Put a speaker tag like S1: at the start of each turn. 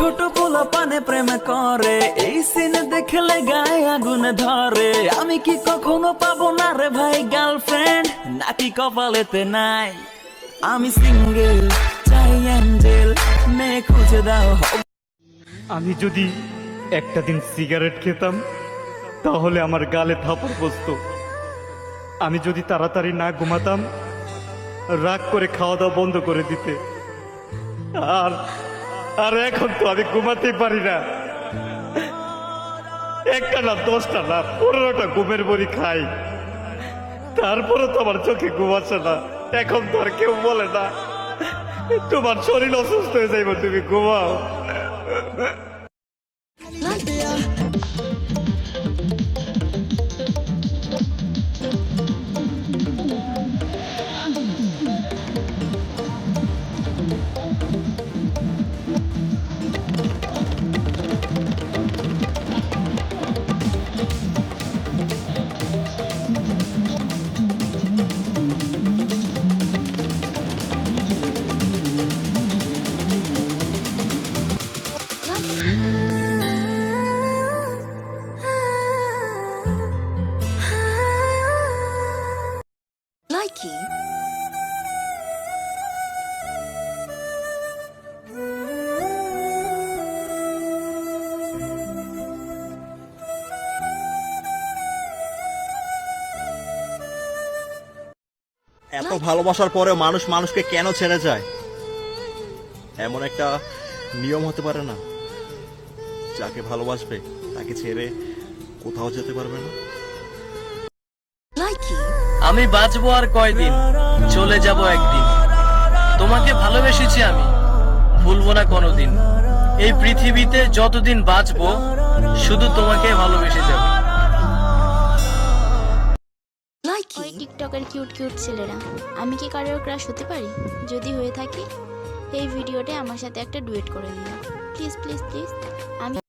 S1: ছোট পোলা পানে প্রেম করে। এই সিন দেখলে গায়ে আগুন ধরে। আমি কি কখনো পাবো না রে ভাই গার্লফ্রেন্ড নাকি কপালেতে নাই। আমি সিঙ্গেল চাই অ্যাঞ্জেল মেয়ে খুঁজে দাও।
S2: আমি যদি একটা দিন সিগারেট খেতাম, তাহলে আমার গালে থাপড় বসতো। আমি যদি তাড়াতাড়ি না ঘুমাতাম, রাগ করে খাওয়া দাওয়া বন্ধ করে দিতে। আর আর এখন তো আমি ঘুমাতেই পারি না। একটা না দশটা না পনেরোটা ঘুমের বড়ি খাই। তারপরে তো আমার চোখে ঘুম আসে না। এখন তো আর কেউ বলে না। তোমার শরীর অসুস্থ হয়ে যাইব, তুমি ঘুমাও।
S3: Likey.
S4: এত ভালোবাসার পরেও মানুষ মানুষকে কেন ছেড়ে যায় এমন একটা নিয়ম হতে পারে না যাকে ভালোবাসবে, তাকে ছেড়ে কোথাও যেতে পারবে না.
S5: আমি বাঁচবো আর কয়দিন? চলে যাব একদিন। তোমাকে ভালোবেসেছি আমি। ভুলবো না কোনোদিন। এই পৃথিবীতে যতদিন বাঁচবো, শুধু তোমাকে ভালোবেসে যাব.
S6: ওই টিকটকের কিউট কিউট ছেলেরা, আমি কি কারোর ক্রাশ হতে পারি? যদি হয়ে থাকি, এই ভিডিওতে আমার সাথে একটা ডুয়েট করে দিও। প্লিজ প্লিজ প্লিজ, আমি